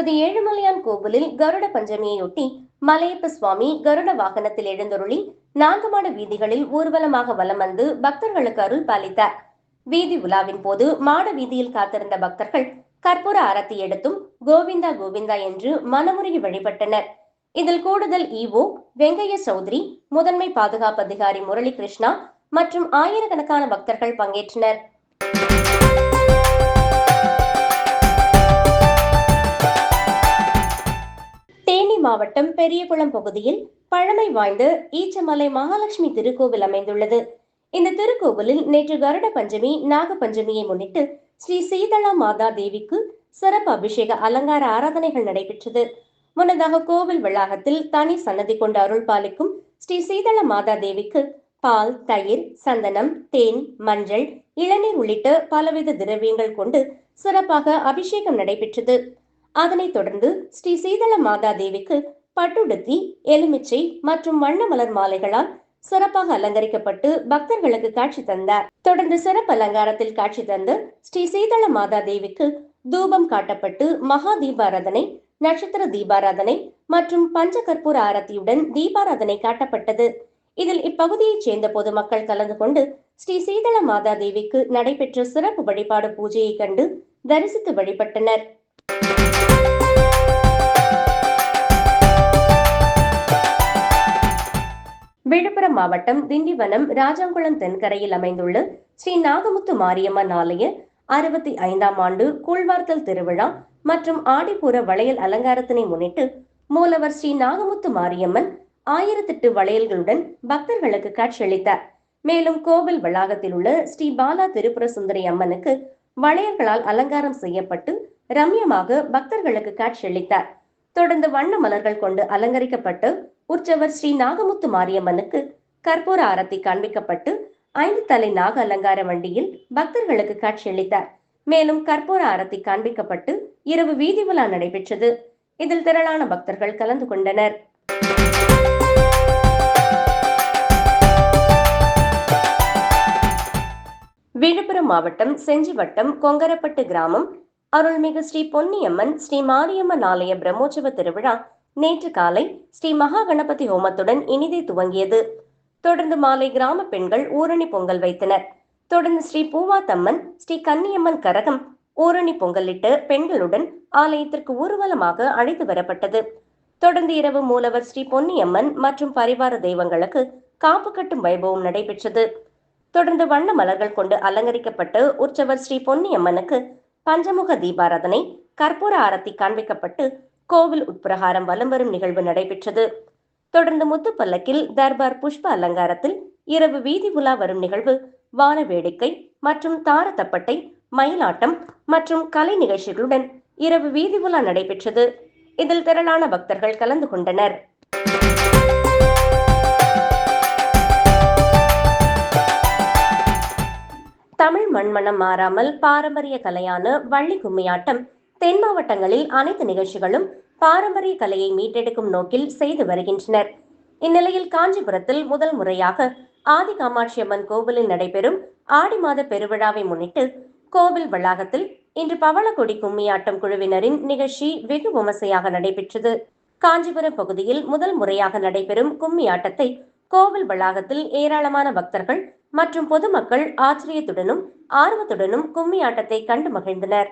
திருப்பதி ஏழுமலையான் கோவிலில் கருட பஞ்சமியையொட்டி மலையப்ப சுவாமி கருட வாகனத்தில் எழுந்தருளி நான்கு வீதிகளில் ஊர்வலமாக வலம் வந்து பக்தர்களுக்கு அருள் பாலித்தார். வீதி உலாவின் போது மாட வீதியில் காத்திருந்த பக்தர்கள் கற்பூர ஆரத்தி எடுத்தும் கோவிந்தா கோவிந்தா என்று மனமுருகி வழிபட்டனர். இதில் கூடுதல் இஓ வெங்கைய சௌத்ரி முதன்மை பாதுகாப்பு அதிகாரி முரளி கிருஷ்ணா மற்றும் ஆயிரக்கணக்கான பக்தர்கள் பங்கேற்றனர். மாவட்டம் பெரியகுளம் பகுதியில் பழமை வாய்ந்த ஈச்சமலை மகாலட்சுமி திருக்கோவில் அமைந்துள்ளது. இந்த திருக்கோவிலில் நேற்று கருட பஞ்சமி நாக பஞ்சமியை முன்னிட்டு ஸ்ரீ சீதளா மாதா தேவிக்கு சிறப்பு அபிஷேக அலங்கார ஆராதனைகள் நடைபெற்றது. முன்னதாக கோவில் வளாகத்தில் தனி சன்னதி கொண்ட அருள் பாலிக்கும் ஸ்ரீ சீதள மாதா தேவிக்கு பால் தயிர் சந்தனம் தேன் மஞ்சள் இளநீர் உள்ளிட்ட பலவித திரவியங்கள் கொண்டு சிறப்பாக அபிஷேகம் நடைபெற்றது. அதனைத் தொடர்ந்து ஸ்ரீ சீதள மாதா தேவிக்கு பட்டுடுத்தி எலுமிச்சை மற்றும் வண்ண மலர் மாலைகளால் சிறப்பாக அலங்கரிக்கப்பட்டு பக்தர்களுக்கு காட்சி தந்தார். தொடர்ந்து சிறப்பு அலங்காரத்தில் காட்சி தந்து ஸ்ரீ சீதள மாதா தேவிக்கு தூபம் காட்டப்பட்டு மகா தீபாராதனை நட்சத்திர தீபாராதனை மற்றும் பஞ்ச கற்பூர ஆரத்தியுடன் தீபாராதனை காட்டப்பட்டது. இதில் இப்பகுதியைச் சேர்ந்த பொதுமக்கள் கலந்து கொண்டு ஸ்ரீ சீதள மாதா தேவிக்கு நடைபெற்ற சிறப்பு வழிபாடு பூஜையை கண்டு தரிசித்து வழிபட்டனர். விழுப்புரம் மாவட்டம் திண்டிவனம் ராஜாங்குளம் தென்கரையில் அமைந்துள்ள ஸ்ரீ நாகமுத்து மாரியம்மன் ஆலய அறுபத்தி ஐந்தாம் ஆண்டு கூழ்வார்த்தல் திருவிழா மற்றும் ஆடிப்புற வளையல் அலங்காரத்தினை முன்னிட்டு மூலவர் ஸ்ரீ நாகமுத்து மாரியம்மன் ஆயிரத்தெட்டு வளையல்களுடன் பக்தர்களுக்கு காட்சியளித்தார் மேலும் கோவில் வளாகத்தில் உள்ள ஸ்ரீ பாலா திரிபுர சுந்தரி அம்மனுக்கு வளையல்களால் அலங்காரம் செய்யப்பட்டு ரம்யமாக பக்தர்களுக்கு காட்சியளித்தார் தொடர்ந்து வண்ண மலர்கள் கொண்டு அலங்கரிக்கப்பட்டு உற்சவர் ஸ்ரீ நாகமுத்து மாரியம்மனுக்கு கற்பூர ஆரத்தி காண்பிக்கப்பட்டு ஐந்து தலை நாக அலங்கார வண்டியில் பக்தர்களுக்கு காட்சியளித்தார் மேலும் கற்பூர ஆரத்தி காண்பிக்கப்பட்டு இரவு வீதி உலா நடைபெற்றது. இதில் திரளான பக்தர்கள் கலந்து கொண்டனர். விழுப்புரம் மாவட்டம் செஞ்சி வட்டம் கொங்கரப்பட்டு கிராமம் அருள்மிகு ஸ்ரீ பொன்னியம்மன் ஸ்ரீ மாரியம்மன் ஆலய பிரம்மோற்சவ திருவிழா நேற்று காலை ஸ்ரீ மகா கணபதி ஹோமத்துடன் இனிதை துவங்கியது. தொடர்ந்து மாலை கிராம பெண்கள் ஊரணி பொங்கல் வைத்தனர். தொடர்ந்து ஸ்ரீ பூவாத்தம்மன் ஸ்ரீ கன்னியம்மன் கரகம் ஊரணி பொங்கலிட்டு பெண்களுடன் ஆலயத்திற்கு ஊர்வலமாக அழைத்து வரப்பட்டது. தொடர்ந்து இரவு மூலவர் ஸ்ரீ பொன்னியம்மன் மற்றும் பரிவார தெய்வங்களுக்கு காப்பு கட்டும் வைபவம் நடைபெற்றது. தொடர்ந்து வண்ண மலர்கள் கொண்டு அலங்கரிக்கப்பட்டு உற்சவர் ஸ்ரீ பொன்னியம்மனுக்கு பஞ்சமுக தீபாராதனை கற்பூர ஆரத்தி காண்பிக்கப்பட்டு கோவில் உட்பிரகாரம் வலம் வரும் நிகழ்வு நடைபெற்றது. தொடர்ந்து முத்து பல்லக்கில் தர்பார் புஷ்ப அலங்காரத்தில் இரவு வீதி உலா வரும் நிகழ்வு வான வேடிக்கை மற்றும் தாரத்தப்பட்டை மயிலாட்டம் மற்றும் கலை நிகழ்ச்சிகளுடன் இரவு வீதி உலா நடைபெற்றது. இதில் திரளான பக்தர்கள் கலந்து கொண்டனர். தமிழ் மண்மணம் மாறாமல் பாரம்பரிய கலையான வள்ளி கும்மியாட்டம் தென் மாவட்டங்களில் அனைத்து நிகழ்ச்சிகளும் பாரம்பரிய கலையை மீட்டெடுக்கும் நோக்கில் செய்து வருகின்றனர். இந்நிலையில் காஞ்சிபுரத்தில் முதல் முறையாக ஆதி காமாட்சி அம்மன் கோவிலில் நடைபெறும் ஆடி மாத பெருவிழாவை முன்னிட்டு கோவில் வளாகத்தில் இன்று பவளக்கொடி கும்மியாட்டம் குழுவினரின் நிகழ்ச்சி வெகு விமர்சையாக நடைபெற்றது. காஞ்சிபுரம் பகுதியில் முதல் முறையாக நடைபெறும் கும்மி ஆட்டத்தை கோவில் வளாகத்தில் ஏராளமான பக்தர்கள் மற்றும் பொதுமக்கள் ஆச்சரியத்துடனும் ஆர்வத்துடனும் கும்மி ஆட்டத்தை கண்டு மகிழ்ந்தனர்.